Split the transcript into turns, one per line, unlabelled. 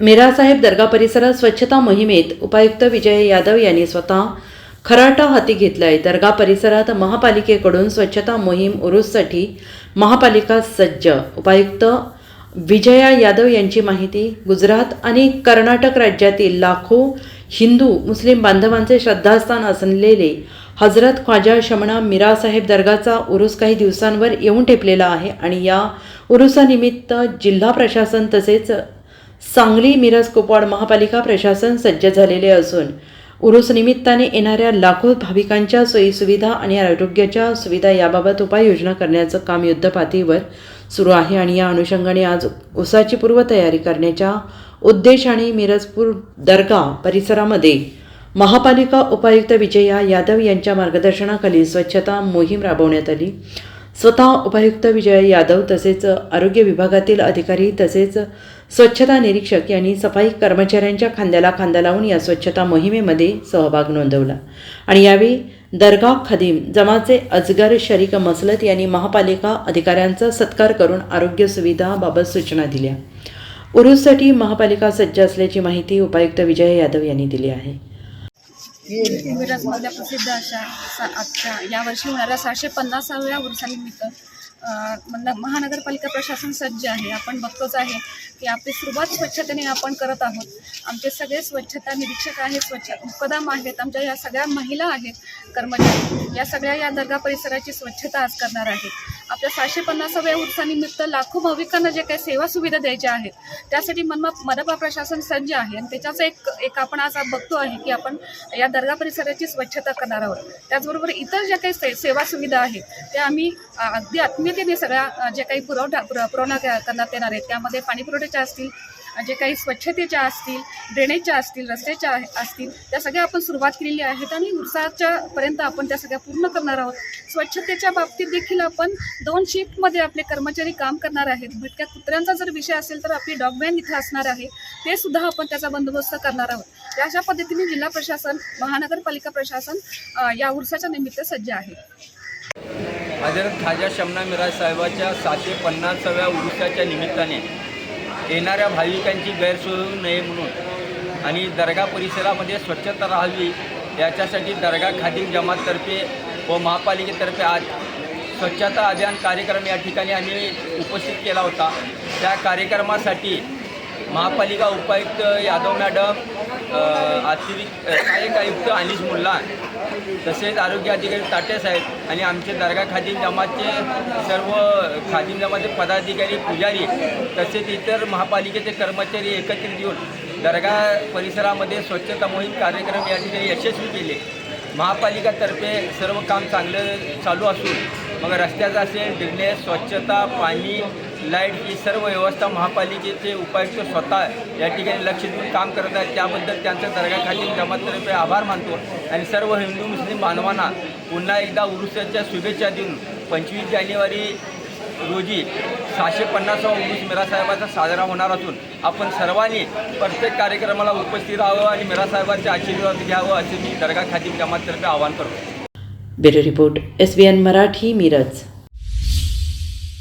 मिरासाहेब दर्गा परिसरात स्वच्छता मोहिमेत उपायुक्त विजय यादव यांनी स्वतः खराटा हाती घेतलाय. दर्गा परिसरात महापालिकेकडून स्वच्छता मोहीम उरूससाठी महापालिका सज्ज. उपायुक्त विजया यादव यांची माहिती गुजरात आणि कर्नाटक राज्यातील लाखो हिंदू मुस्लिम बांधवांचे श्रद्धास्थान असलेले हजरत ख्वाजा शमणा मीरासाहेब दर्गाचा उरूस काही दिवसांवर येऊन ठेपलेला आहे आणि या उरुसानिमित्त जिल्हा प्रशासन तसेच सांगली मिरज कुपवाड महापालिका प्रशासन सज्ज झालेले असून उरूस निमित्ताने येणाऱ्या लाखो भाविकांच्या सोयीसुविधा आणि आरोग्याच्या सुविधा याबाबत उपाययोजना करण्याचं काम युद्धपातळीवर सुरू आहे आणि या अनुषंगाने आज उसाची पूर्वतयारी करण्याच्या उद्देशाने मिरजपूर दर्गा परिसरामध्ये महापालिका उपायुक्त विजया यादव यांच्या मार्गदर्शनाखाली स्वच्छता मोहीम राबवण्यात आली. स्वतः उपायुक्त विजय यादव तसेच आरोग्य विभागातील अधिकारी तसेच स्वच्छता निरीक्षक यांनी सफाई कर्मचाऱ्यांच्या खांद्याला खांदा लावून या स्वच्छता मोहिमेमध्ये सहभाग नोंदवला. आणि यावेळी दरगाव खदीम जमाचे अजगर शरीक मसलत यांनी महापालिका अधिकाऱ्यांचा सत्कार करून आरोग्य सुविधाबाबत सूचना दिल्या. उरूससाठी महापालिका सज्ज असल्याची माहिती उपायुक्त विजय यादव यांनी दिली आहे.
मिरजमधल्या प्रसिद्ध अशा आजच्या यावर्षी होणाऱ्या सहाशे पन्नासाव्या वर्षानिमित्त महानगरपालिका प्रशासन सज्ज आहे. आपण बघतोच आहे की आपली सुरुवात स्वच्छतेने आपण करत आहोत. आमचे सगळे स्वच्छता निरीक्षक आहेत स्वच्छ मुकदम आहेत. आमच्या या सगळ्या महिला आहेत कर्मचारी. या सगळ्या या दर्गा परिसराची स्वच्छता आज करणार आहेत. आपल्या सहाशे पन्नासाव्या उत्सानिमित्त लाखो भाविकांना जे काही सेवा सुविधा द्यायच्या आहेत त्यासाठी मनमा मनपा प्रशासन सज्ज आहे आणि त्याच्याच एक एक आपण आज बघतो आहे की आपण या दर्गा परिसराची स्वच्छता करणार आहोत. त्याचबरोबर इतर ज्या काही से सेवा सुविधा आहेत त्या आम्ही अगदी आत्मीयतेने सगळ्या जे काही पुरवठा पुर पुरवणा करण्यात येणार आहेत त्यामध्ये पाणी पुरवठ्याच्या असतील जे काही स्वच्छतेच्या असतील ड्रेनेजच्या असतील रस्त्याच्या असतील त्या सगळ्या आपण सुरुवात केलेली आहेत आणि उरसाच्या पर्यंत आपण त्या सगळ्या पूर्ण करणार आहोत. स्वच्छतेच्या बाबतीत देखील आपण दोन शिफ्टमध्ये आपले कर्मचारी काम करणार आहेत. भटक्या कुत्र्यांचा जर विषय असेल तर आपली डॉगमॅन इथे असणार आहे. ते सुद्धा आपण त्याचा बंदोबस्त करणार आहोत. त्या अशा पद्धतीने जिल्हा प्रशासन महानगरपालिका प्रशासन या उरसाच्या निमित्त सज्ज आहे.
हजरत खाजा शमना मिराज साहेबाच्या सातशे पन्नासाव्या उरुसाच्या निमित्ताने येणाऱ्या भाविकांची गैरसोय होऊ नये म्हणून. आणि दर्गा परिसरामध्ये स्वच्छता राहावी याच्यासाठी दर्गा खादिम जमाततर्फे व महापालिकेतर्फे आज स्वच्छता अभियान कार्यक्रम या ठिकाणी आम्ही उपस्थित केला होता. त्या कार्यक्रमासाठी महापालिका उपायुक्त यादव मॅडम अतिरिक्त अ, सहाय्यक आयुक्त अनिश मुल्ला तसेच आरोग्य अधिकारी ताटे साहेब आणि आमचे दर्गा खादिम जमातचे सर्व खादिम जमातचे पदाधिकारी पुजारी तसेच इतर महापालिकेचे कर्मचारी एकत्रित येऊन दर्गा परिसरामध्ये स्वच्छता मोहीम कार्यक्रम या ठिकाणी यशस्वी केले. महापालिकातर्फे सर्व काम चांगलं चालू असून मग रस्त्याचं असेल ड्रेनेज स्वच्छता पाणी लाइट ही सर्व व्यवस्था महापालिकेचे उपायुक्त स्वतः या ठिकाणी लक्ष देऊन काम करत आहेत. त्याबद्दल त्यांचं दर्गाखाली जमाततर्फे आभार मानतो आणि सर्व हिंदू मुस्लिम बांधवांना पुन्हा एकदा उरुसाच्या शुभेच्छा देऊन पंचवीस जानेवारी रोजी सहाशे पन्नासावा उरुस मिरासाहेबाचा साजरा होणार असून आपण सर्वांनी प्रत्येक कार्यक्रमाला उपस्थित राहावं आणि मिरासाहेबांचे आशीर्वाद घ्यावं असे मी दर्गा खातीम जमाततर्फे आवाहन करतो.
Bureau report S B N Marathi Miraj.